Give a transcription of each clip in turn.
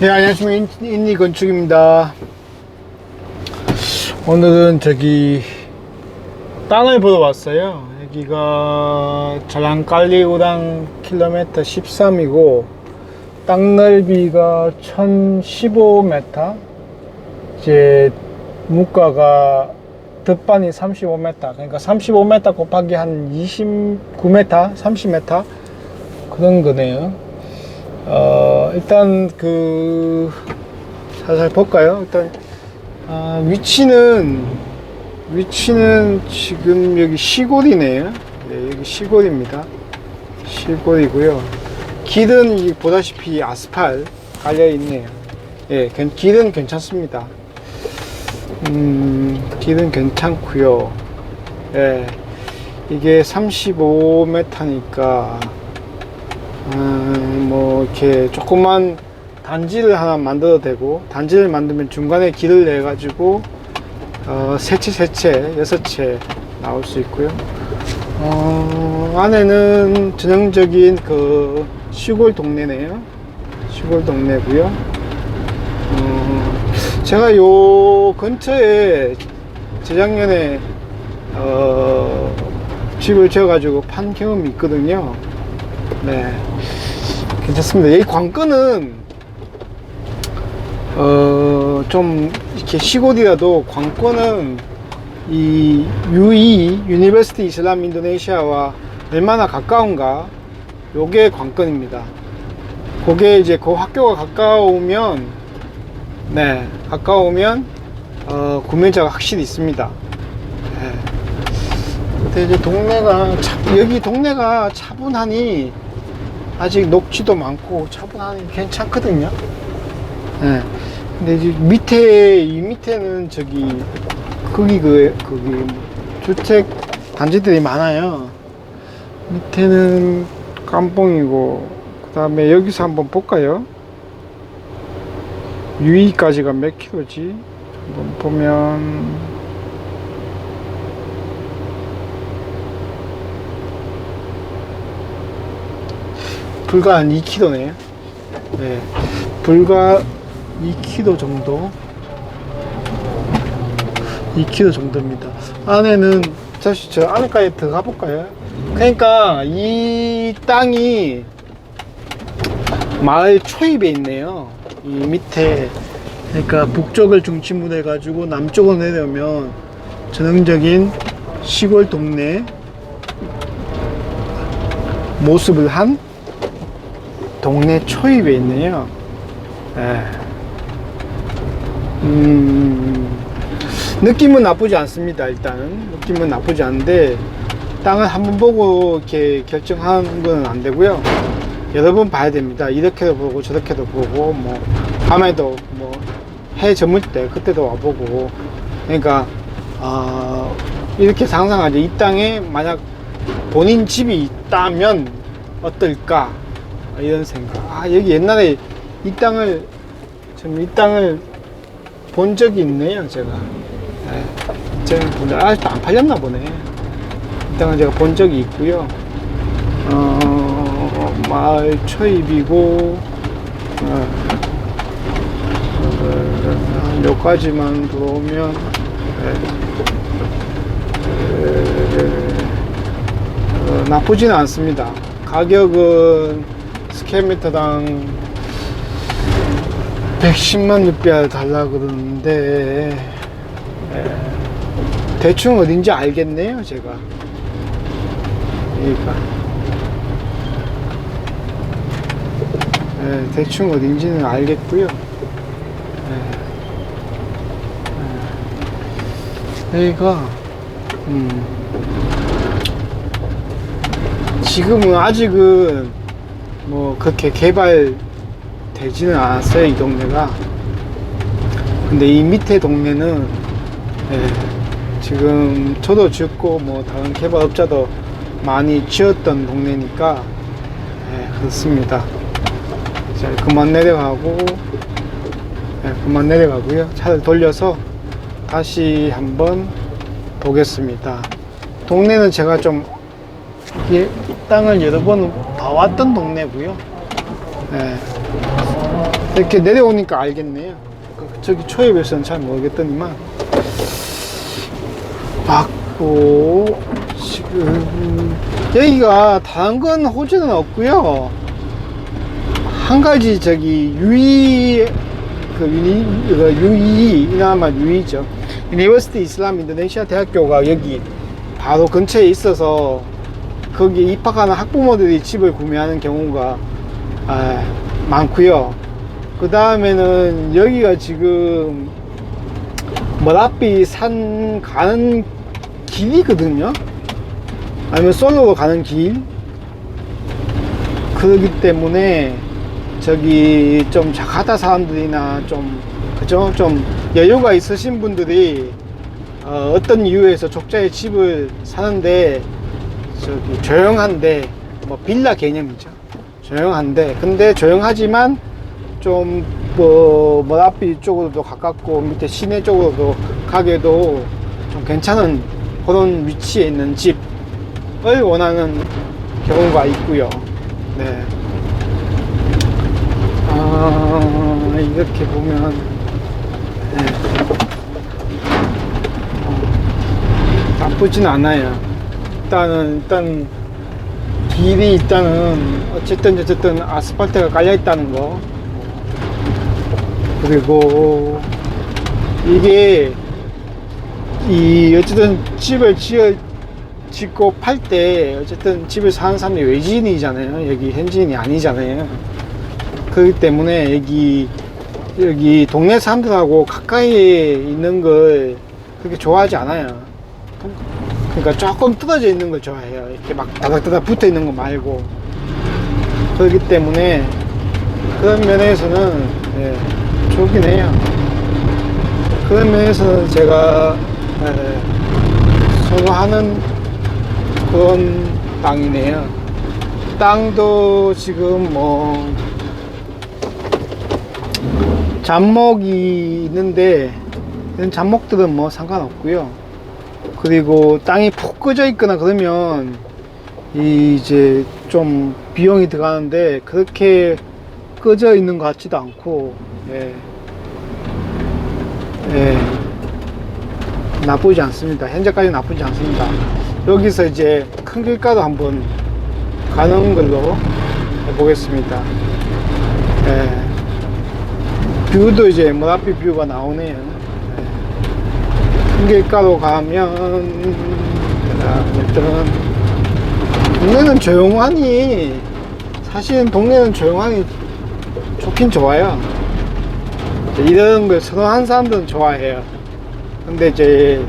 네, 안녕하십니까. 인- 인니 건축입니다. 오늘은 저기 땅을 보러 왔어요. 여기가 자랑깔리우당 킬로미터 13이고 땅 넓이가 1015m 이제 무가가 덧반이 35m 그러니까 35m 곱하기 한 29m 30m 그런 거네요. 어, 일단 그 살살 볼까요? 일단 아, 위치는 위치는 지금 여기 시골이네요. 네, 여기 시골입니다. 시골이고요. 길은 이 보다시피 아스팔 깔려 있네요. 예, 괜- 길은 괜찮습니다. 음, 길은 괜찮고요. 예, 이게 35m니까 음, 뭐 이렇게 조그만 단지를 하나 만들어도 되고 단지를 만들면 중간에 길을 내 가지고 어, 세채 세채 여섯 채 나올 수 있고요. 어, 안에는 전형적인 그 시골 동네네요. 시골 동네고요. 어, 제가 요 근처에 재작년에 어, 집을 지어 가지고 판 경험이 있거든요 네. 괜찮습니다. 이 관건은, 어, 좀, 이렇게 시골이라도 관건은 이 UE, 유니버시티 이슬람 인도네시아와 얼마나 가까운가, 요게 관건입니다. 그게 이제 그 학교가 가까우면, 네, 가까우면, 어, 구매자가 확실히 있습니다. 네. 근데 이제 동네가, 차- 여기 동네가 차분하니, 아직 녹지도 많고 차분하니 괜찮거든요. 예. 근데 이제 밑에 이 밑에는 저기 거기 그 거기 뭐 주택 단지들이 많아요. 밑에는 깜뽕이고 그 다음에 여기서 한번 볼까요? 유이까지가 몇 킬로지? 한번 보면 불과 한 2kg네요. 네. 불과 2kg 정도. 2kg 정도입니다. 안에는, 다시 저 안에까지 들어가 볼까요? 그러니까 이 땅이 마을 초입에 있네요. 이 밑에. 그러니까 북쪽을 중심으로 해가지고 남쪽으로 내려오면 전형적인 시골 동네 모습을 한 동네 초입에 있네요. 예. 음, 느낌은 나쁘지 않습니다. 일단은 느낌은 나쁘지 않은데 땅을 한번 보고 이렇게 결정하는 건 안 되고요. 여러 번 봐야 됩니다. 이렇게도 보고 저렇게도 보고 뭐 밤에도 뭐 해 저물 때 그때도 와보고 그러니까 어, 이렇게 상상하죠. 이 땅에 만약 본인 집이 있다면 어떨까 이런 생각. 아 여기 옛날에 이 땅을 좀 이 땅을 본 적이 있네요 제가. 네, 제가 본 적- 아직도 안 팔렸나 보네. 이 땅을 제가 본 적이 있고요. 어, 마을 초입이고 어, 어, 여기까지만 들어오면 네. 어, 나쁘지는 않습니다. 가격은 스퀘어미터당 110만 루피아 달라 그러는데 에, 대충 어딘지 알겠네요 제가. 그러니까. 에, 대충 어딘지는 알겠고요. 에, 에, 여기가 음, 지금은 아직은 뭐 그렇게 개발 되지는 않았어요 이 동네가. 근데 이 밑에 동네는 예, 지금 저도 짓고 뭐 다른 개발업자도 많이 지었던 동네니까 예, 그렇습니다. 자 그만 내려가고 예, 그만 내려가고요. 차를 돌려서 다시 한번 보겠습니다. 동네는 제가 좀 이 땅을 여러 번 봐왔던 동네고요. 예. 이렇게 내려오니까 알겠네요. 그- 저기 초입에서는 잘 모르겠더니만 맞고 지금 여기가 다른 건 호재는 없고요. 한 가지 저기 유이 그 유니 그 유이 이나마 유이죠. 유니버시티 이슬람 인도네시아 대학교가 여기 바로 근처에 있어서 거기 입학하는 학부모들이 집을 구매하는 경우가 아, 많고요. 그 다음에는 여기가 지금 머라비 산 가는 길이거든요. 아니면 솔로로 가는 길. 그렇기 때문에 저기 좀 자카타 사람들이나 좀 그죠 좀 여유가 있으신 분들이 어, 어떤 이유에서 족자의 집을 사는데 저기 조용한데 뭐 빌라 개념이죠 조용한데 근데 조용하지만 좀뭐 머라비 쪽으로도 가깝고 밑에 시내 쪽으로도 가게도 좀 괜찮은 그런 위치에 있는 집을 원하는 경우가 있고요 네. 아, 이렇게 보면 네. 어, 나쁘진 않아요. 일단은 일단 길이 일단은 어쨌든 어쨌든 아스팔트가 깔려 있다는 거 그리고 이게 이 어쨌든 집을 지어 짓고 팔 때 어쨌든 집을 사는 사람이 외지인이잖아요. 여기 현지인이 아니잖아요. 그렇기 때문에 여기 여기 동네 사람들하고 가까이에 있는 걸 그렇게 좋아하지 않아요. 그러니까 조금 떨어져 있는 걸 좋아해요. 이렇게 막 다닥다닥 붙어 있는 거 말고 그렇기 때문에 그런 면에서는 예, 좋긴 해요. 그런 면에서는 제가 예, 선호하는 그런 땅이네요. 땅도 지금 뭐 잡목이 있는데 이런 잡목들은 뭐 상관없고요. 그리고 땅이 푹 꺼져 있거나 그러면 이 이제 좀 비용이 들어가는데 그렇게 꺼져 있는 것 같지도 않고 예. 예. 나쁘지 않습니다. 현재까지 나쁘지 않습니다. 여기서 이제 큰 길가도 한번 가는 걸로 해보겠습니다. 예. 뷰도 이제 뭐 앞에 뷰가 나오네요. 큰 길가로 가면 일단 동네는 조용하니 사실은 동네는 조용하니 좋긴 좋아요. 이런 걸 선호한 사람들은 좋아해요. 근데 이제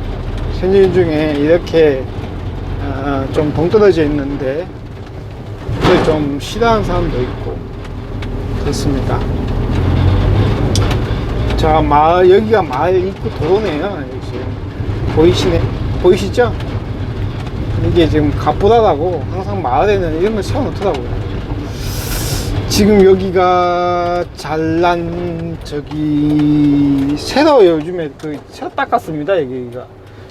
현진 중에 이렇게 어, 좀 동떨어져 있는데 좀 싫어하는 사람도 있고 그렇습니다. 자 마을 여기가 마을 입구 도로네요. 지금 보이시네 보이시죠? 이게 지금 가쁘다라고 항상 마을에는 이런 걸 세워놓더라고요. 지금 여기가 잘난 저기 새로 요즘에 그 새로 닦았습니다 여기가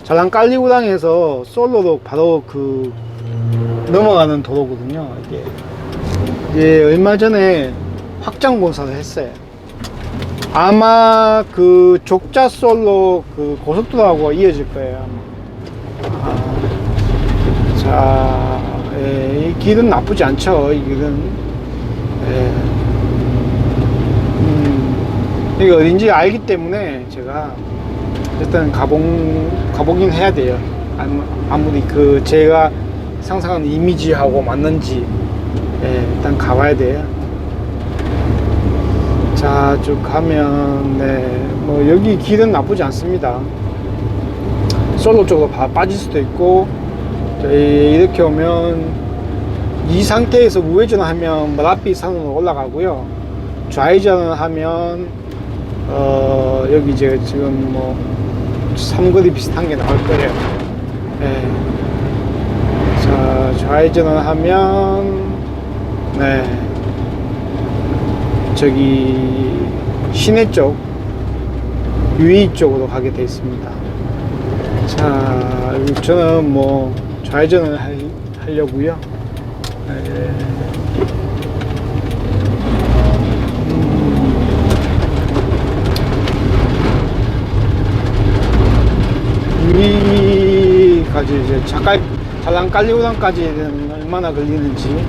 잘난 깔리구당에서 솔로로 바로 그 넘어가는 도로거든요 이게 이제 얼마 전에 확장 공사를 했어요 아마 그 족자 솔로 그 고속도로하고 이어질 거예요. 아, 자, 예, 이 길은 나쁘지 않죠 이 길은 예. 음, 이게 어딘지 알기 때문에 제가 일단 가봉 가보긴 해야 돼요. 아무- 아무리 그 제가 상상하는 이미지하고 맞는지 예, 일단 가봐야 돼요. 자, 쭉 가면 네, 뭐 여기 길은 나쁘지 않습니다. 솔로 쪽으로 바- 빠질 수도 있고 저희 이렇게 오면 이 상태에서 우회전을 하면 머라비 산으로 올라가고요. 좌회전을 하면 어 여기 이제 지금 뭐 삼거리 비슷한 게 나올 거예요. 네. 자 좌회전을 하면 네 저기 시내 쪽 유이 쪽으로 가게 되어 있습니다. 자, 저는 뭐 좌회전을 할, 하려고요. 네. 음. 유이까지 이제 작가 잘랑 깔리고당까지는 얼마나 걸리는지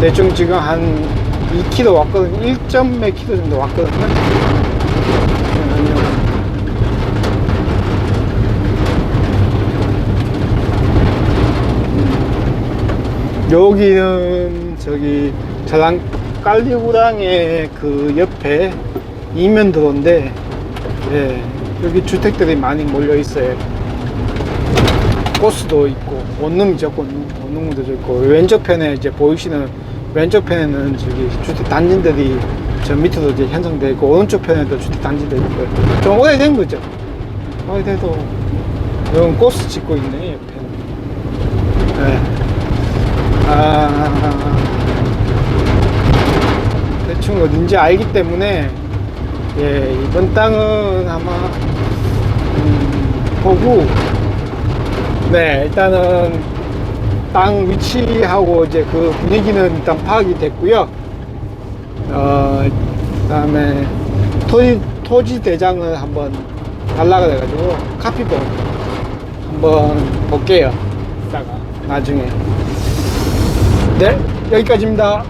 대충 지금 한 2km 왔거든요. 1점 몇 km 정도 왔거든요. 잠깐만요. 여기는 저기 자랑 깔리우랑의 그 옆에 이면 도로인데 예, 여기 주택들이 많이 몰려 있어요. 코스도 있고 원룸이죠 원룸 원룸도 있고 왼쪽 편에 이제 보이시는 왼쪽 편에는 저기 주택 단지들이 저 밑으로 이제 형성되어 있고 오른쪽 편에도 주택 단지들이 있고 좀 오래된 거죠. 오래돼도 이건 코스 짓고 있네 옆에는. 예. 아, 대충 어딘지 알기 때문에 예, 이번 땅은 아마 음, 보고 네 일단은 땅 위치하고 이제 그 분위기는 일단 파악이 됐고요. 어, 그다음에 토지 토지 대장을 한번 달라 그래가지고 카피본 한번 볼게요. 이따가 나중에. 네, 여기까지입니다.